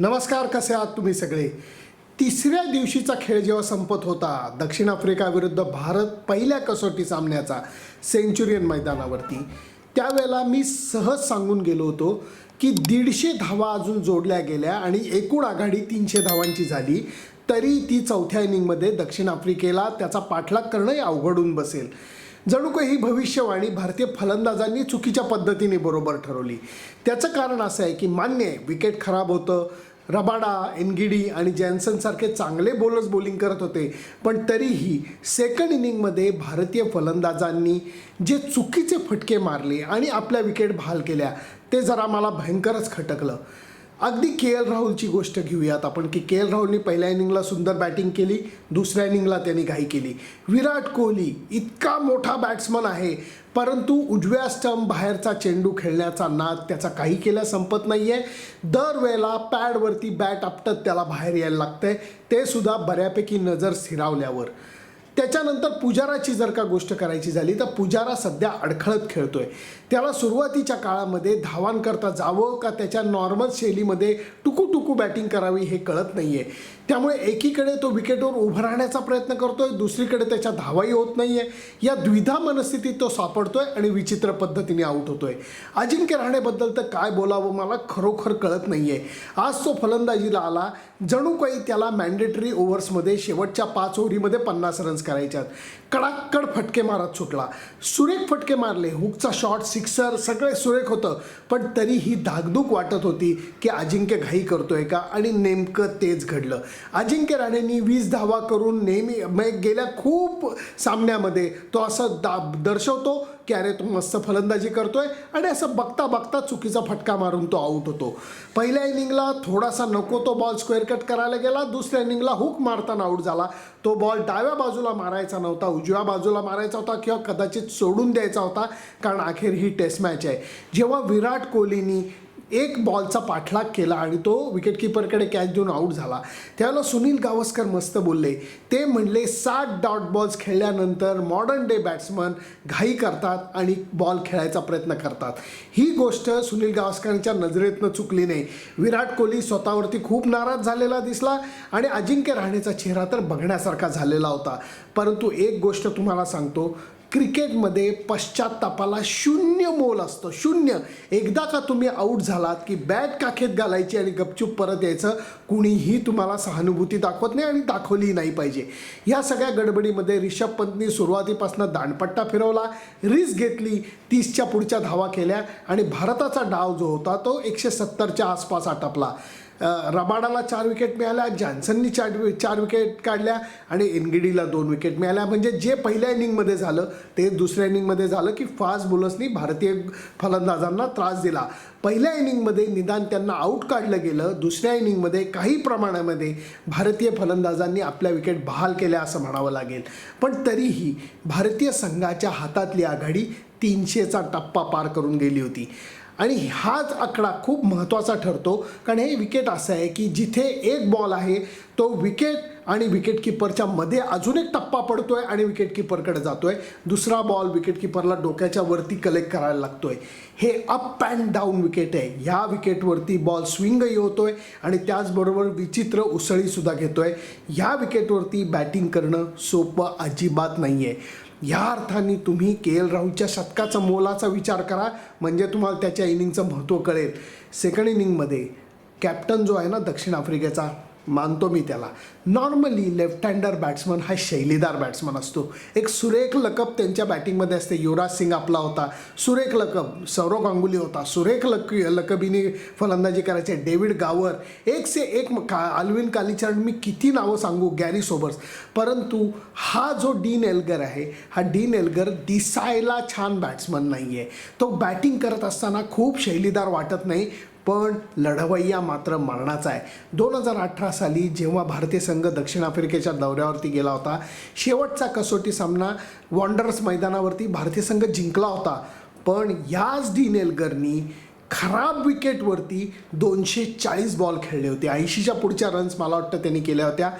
नमस्कार कसे आहात तुम्ही सगळे? तिसऱ्या दिवशीचा खेळ जेव्हा संपत होता दक्षिण आफ्रिका विरुद्ध भारत पहिल्या कसोटी सामन्याचा सेंचुरियन मैदानावरती त्यावेळेला मी सहज सांगून गेलो होतो की दीडशे धावा अजून जोडल्या गेल्या आणि एकूण आघाडी तीनशे धावांची झाली तरी ती चौथ्या इनिंगमध्ये दक्षिण आफ्रिकेला त्याचा पाठलाग करणंही अवघडून बसेल. जणू काही ही भविष्यवाणी भारतीय फलंदाजांनी चुकीच्या पद्धतीने बरोबर ठरवली. त्याचं कारण असं आहे की मान्य आहे विकेट खराब होतं रबाडा एनगिडी आणि जॅन्सनसारखे चांगले बोलर्स बॉलिंग करत होते. पण तरीही सेकंड इनिंगमध्ये भारतीय फलंदाजांनी जे चुकीचे फटके मारले आणि आपल्या विकेट बहाल केल्या ते जरा मला भयंकरच खटकलं. अगदी के एल राहुलची गोष्ट घेऊयात आपण की के एल राहुलनी पहिल्या इनिंगला सुंदर बॅटिंग केली दुसऱ्या इनिंगला त्यांनी घाई केली. विराट कोहली इतका मोठा बॅट्समन आहे परंतु उजव्या स्टंप बाहेरचा चेंडू खेळण्याचा नाद त्याचा काही केल्या संपत नाही आहे दरवेळेला पॅडवरती बॅट आपटत त्याला बाहेर यायला लागतंय. ते सुद्धा बऱ्यापैकी नजर स्थिरावल्यावर. त्याच्यानंतर पुजाराची जर का गोष्ट करायची झाली तर पुजारा सध्या अडखळत खेळतोय. त्याला सुरुवातीच्या काळामध्ये धावांकरता जावं का त्याच्या नॉर्मल शैलीमध्ये टुकू टुकू बॅटिंग करावी हे कळत नाही आहे त्यामुळे एकीकडे तो विकेटवर उभं राहण्याचा प्रयत्न करतोय दुसरीकडे त्याच्या धावाही होत नाही आहे या द्विधा मनस्थितीत तो सापडतोय आणि विचित्र पद्धतीने आऊट होतोय. अजिंक्य राहणेबद्दल तर काय बोलावं मला खरोखर कळत नाही आहे आज तो फलंदाजीला आला. जणू काही त्याला मॅन्डेटरी ओव्हर्समध्ये शेवटच्या पाच ओव्हरीमध्ये पन्नास रन्स करायच्यात. कडाक्कड फटके मारत सुटला. सुरेख फटके मारले. हुकचा शॉट सिक्सर सगळे सुरेख होतं. पण तरीही धाकधूक वाटत होती की अजिंक्य घाई करतोय का? आणि नेमकं तेच घडलं. अजिंक्य राणेंनी वीस धावा करून नेहमी गेल्या खूप सामन्यामध्ये तो असं दा दर्शवतो. की अरे तो मस्त फलंदाजी करतोय आणि असं बघता बघता चुकीचा फटका मारून तो आऊट होतो. पहिल्या इनिंगला थोडासा नको तो बॉल स्क्वेअर कट करायला गेला दुसऱ्या इनिंगला हुक मारताना आऊट झाला. तो बॉल डाव्या बाजूला मारायचा नव्हता उजव्या बाजूला मारायचा होता किंवा कदाचित सोडून द्यायचा होता कारण अखेर ही टेस्ट मॅच आहे. जेव्हा विराट कोहलीनी एक बॉलचा पाठलाग केला आणि तो विकेटकीपरकडे कॅच देऊन आऊट झाला. त्यावेळेला सुनील गावस्कर मस्त बोलले. ते म्हणले सात डॉट बॉल्स खेळल्यानंतर मॉडर्न डे बॅट्समन घाई करतात आणि बॉल खेळायचा प्रयत्न करतात. ही गोष्ट सुनील गावस्करांच्या नजरेतनं चुकली नाही. विराट कोहली स्वतःवरती खूप नाराज झालेला दिसला आणि अजिंक्य राहणेचा चेहरा तर बघण्यासारखा झालेला होता. परंतु एक गोष्ट तुम्हाला सांगतो क्रिकेटमध्ये पश्चातापाला शून्य मोल असतं. शून्य. एकदा का तुम्ही आऊट झालात की बॅट काखेत घालायची आणि गपचूप परत यायचं कुणीही तुम्हाला सहानुभूती दाखवत नाही आणि दाखवली नाही पाहिजे. या सगळ्या गडबडीमध्ये रिषभ पंतनी सुरुवातीपासून दांडपट्टा फिरवला रिस्क घेतली तीसच्या पुढच्या धावा केल्या आणि भारताचा डाव जो होता तो एकशे सत्तरच्या आसपास आटपला. रबाडाला चार विकेट मिळाल्या जॉन्सननी चार चार विकेट काढल्या आणि एनगिडीला दोन विकेट मिळाल्या. म्हणजे जे पहिल्या इनिंगमध्ये झालं ते दुसऱ्या इनिंगमध्ये झालं की फास्ट बोलर्सनी भारतीय फलंदाजांना त्रास दिला. पहिल्या इनिंगमध्ये निदान त्यांना आऊट काढलं गेलं. दुसऱ्या इनिंगमध्ये काही प्रमाणामध्ये भारतीय फलंदाजांनी आपल्या विकेट बहाल केल्या असं म्हणावं लागेल. पण तरीही भारतीय संघाच्या हातातली आघाडी तीनशेचा टप्पा पार करून गेली होती. आणि हाच आकडा खूप महत्त्वाचा ठरतो. कारण हे विकेट असं आहे की जिथे एक बॉल आहे तो विकेट आणि विकेट किपरच्या मध्ये अजून एक टप्पा पडतो आहे आणि विकेट किपरकडे आहे दुसरा बॉल विकेट किपरला डोक्याच्या वरती कलेक्ट करायला लागतो आहे हे अप अँड डाऊन विकेट आहे. ह्या विकेटवरती बॉल स्विंगही होतो आहे आणि त्याचबरोबर विचित्र उसळीसुद्धा घेतो आहे ह्या विकेटवरती बॅटिंग करणं सोपं अजिबात नाही आहे ह्या अर्थाने तुम्ही के एल राहुलच्या शतकाचा मोलाचा विचार करा म्हणजे तुम्हाला त्याच्या इनिंगचं महत्त्व कळेल. सेकंड इनिंगमध्ये कॅप्टन जो आहे ना दक्षिण आफ्रिकेचा मानतो मी त्याला. नॉर्मली लेफ्ट हँडर बॅट्समन हा शैलीदार बॅट्समन असतो. एक सुरेख लकब त्यांच्या बॅटिंगमध्ये असते. युवराज सिंग आपला होता. सुरेख लकब सौरव गांगुली होता. सुरेख लक लकबीने फलंदाजी करायचे. David Gower. एक से एक का अल्विन कालीचरण मी किती नावं सांगू? Garry Sobers. परंतु हा जो डीन एल्गर आहे हा डीन एल्गर दिसायला छान बॅट्समन नाही आहे तो बॅटिंग करत असताना खूप शैलीदार वाटत नाही. पण लढवय्या मात्र मरणाचा आहे. दोन हजार अठरा साली जेव्हा भारतीय संघ दक्षिण आफ्रिकेच्या दौऱ्यावरती गेला होता शेवटचा कसोटी सामना वॉन्डर्स मैदानावरती भारतीय संघ जिंकला होता. पण याच डी नेलगरनी खराब विकेटवरती दोनशे चाळीस बॉल खेळले होते. ऐंशीच्या पुढच्या रन्स मला वाटतं त्यांनी केल्या होत्या.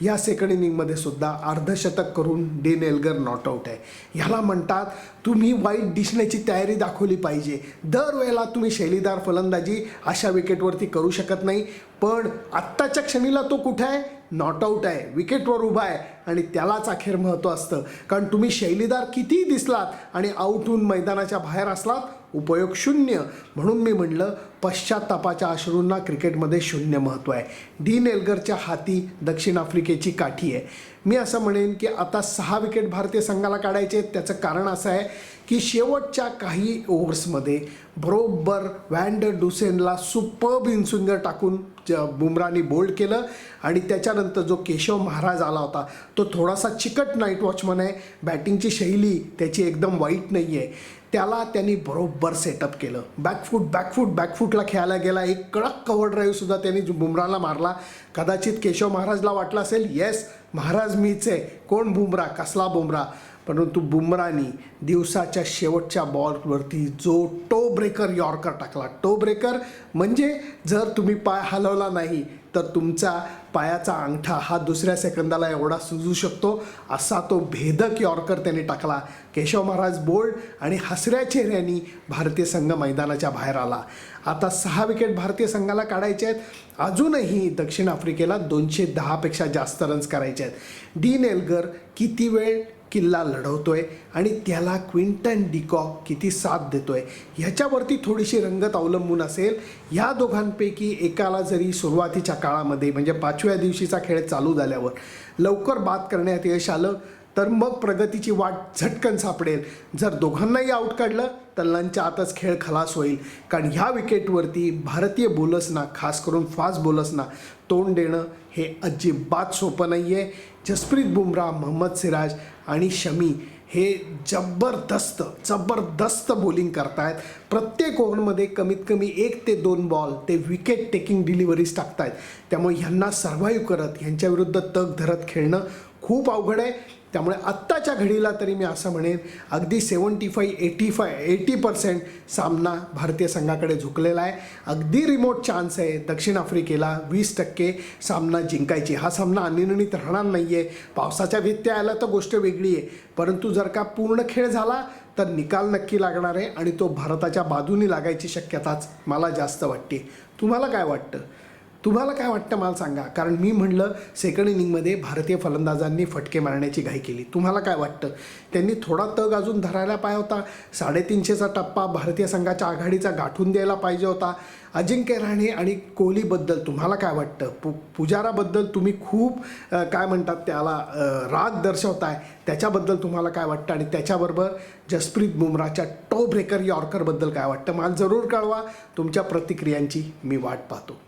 या सेकंड इनिंगमध्ये सुद्धा अर्धशतक करून डेन एल्गर नॉट आऊट आहे. ह्याला म्हणतात तुम्ही वाईट दिसण्याची तयारी दाखवली पाहिजे. दरवेळेला तुम्ही शैलीदार फलंदाजी अशा विकेटवरती करू शकत नाही. पण आत्ताच्या क्षणीला तो कुठे आहे? नॉट आऊट आहे. विकेटवर उभा आहे. आणि त्यालाच अखेर महत्त्व असतं. कारण तुम्ही शैलीदार कितीही दिसलात आणि आऊट होऊन मैदानाच्या बाहेर असलात उपयोग शून्य म्हणून मी म्हणलं पश्चातापाच्या अश्रूंना क्रिकेटमध्ये शून्य महत्त्व आहे. डीन एल्गरच्या हाती दक्षिण आफ्रिकेची काठी आहे. मी असं म्हणेन की आता सहा विकेट भारतीय संघाला काढायचे. आहेत त्याचं कारण असं आहे की शेवटच्या काही ओव्हर्समध्ये बरोबर वॅन्डर डुसेनला सुपर्ब इन्सुंगर टाकून ज बुमरानी बोल्ड केलं आणि त्याच्यानंतर जो केशव महाराज आला होता तो थोडासा चिकट नाईट वॉचमन आहे. बॅटिंगची शैली त्याची एकदम वाईट नाही आहे त्याला त्यांनी बरोबर सेटअप केलं. बॅकफूट बॅकफूट बॅकफूटला खेळायला गेला. एक कडक कव्हर ड्राईव्हसुद्धा त्यांनी जो बुमराला मारला. कदाचित केशव महाराजला वाटलं असेल येस महाराज मीच आहे. कोण बुमरा कसला बुमरा परंतु बुमरानी दिवसाच्या शेवटच्या बॉलवरती जो टो ब्रेकर यॉर्कर टाकला. टो ब्रेकर म्हणजे जर तुम्ही पाय हलवला नाही तर तुमचा पायाचा अंगठा हा दुसऱ्या सेकंदाला एवढा सुजू शकतो असा तो भेदक यॉर्कर त्याने टाकला. केशव महाराज बोल्ड आणि हसऱ्या चेहऱ्यानी भारतीय संघ मैदानाच्या बाहेर आला. आता सहा विकेट भारतीय संघाला काढायचे आहेत. अजूनही दक्षिण आफ्रिकेला दोनशे दहापेक्षा जास्त रन्स करायचे आहेत. डीन एल्गर किती वेळ किल्ला लढवतोय आणि त्याला क्विंटन डिकॉक किती साथ देतोय. ह्याच्यावरती थोडीशी रंगत अवलंबून असेल. ह्या दोघांपैकी एकाला जरी सुरुवातीच्या काळामध्ये म्हणजे पाचव्या दिवशीचा खेळ चालू झाल्यावर लवकर बाद करण्यात यश आलं. तर मग प्रगतीची वाट झटकन सापडेल. जर दोघांनाही आऊट काढलं तर लंचच्या आतच खेळ खलास होईल. कारण ह्या विकेटवरती भारतीय बॉलर्सना खास करून फास्ट बोलर्सना तोंड देणं हे अजिबात सोपं नाही आहे जसप्रीत बुमराह मोहम्मद सिराज आणि शमी हे जबरदस्त जबरदस्त बॉलिंग करतायत. प्रत्येक ओव्हरमध्ये कमीत कमी एक ते दोन बॉल ते विकेट टेकिंग डिलिव्हरीज टाकतायत. त्यामुळे ह्यांना सर्व्हाइव्ह करत ह्यांच्याविरुद्ध तग धरत खेळणं खूप अवघड आहे. त्यामुळे आत्ताच्या घडीला तरी मी असं म्हणेन अगदी seventy five eighty five eighty percent सामना भारतीय संघाकडे झुकलेला आहे. अगदी रिमोट चान्स आहे. दक्षिण आफ्रिकेला वीस टक्के सामना जिंकायची. हा सामना अनिर्णित राहणार नाही आहे पावसाच्या व्यत्यय आला तर गोष्ट वेगळी आहे. परंतु जर का पूर्ण खेळ झाला तर निकाल नक्की लागणार आहे आणि तो भारताच्या बाजूनी लागायची शक्यताच मला जास्त वाटते. तुम्हाला काय वाटतं? तुम्हाला काय वाटतं मला सांगा. कारण मी म्हणलं सेकंड इनिंगमध्ये भारतीय फलंदाजांनी फटके मारण्याची घाई केली. तुम्हाला काय वाटतं? त्यांनी थोडा तग अजून धरायला पाहिजे होता. साडेतीनशेचा टप्पा भारतीय संघाच्या आघाडीचा गाठून द्यायला पाहिजे होता. अजिंक्य राणे आणि कोहलीबद्दल तुम्हाला काय वाटतं? पु पुजाराबद्दल तुम्ही खूप काय म्हणतात त्याला राग दर्शवताय. त्याच्याबद्दल तुम्हाला काय वाटतं? आणि त्याच्याबरोबर जसप्रीत बुमराच्या टो ब्रेकर यॉर्करबद्दल काय वाटतं? मला जरूर कळवा. तुमच्या प्रतिक्रियांची मी वाट पाहतो.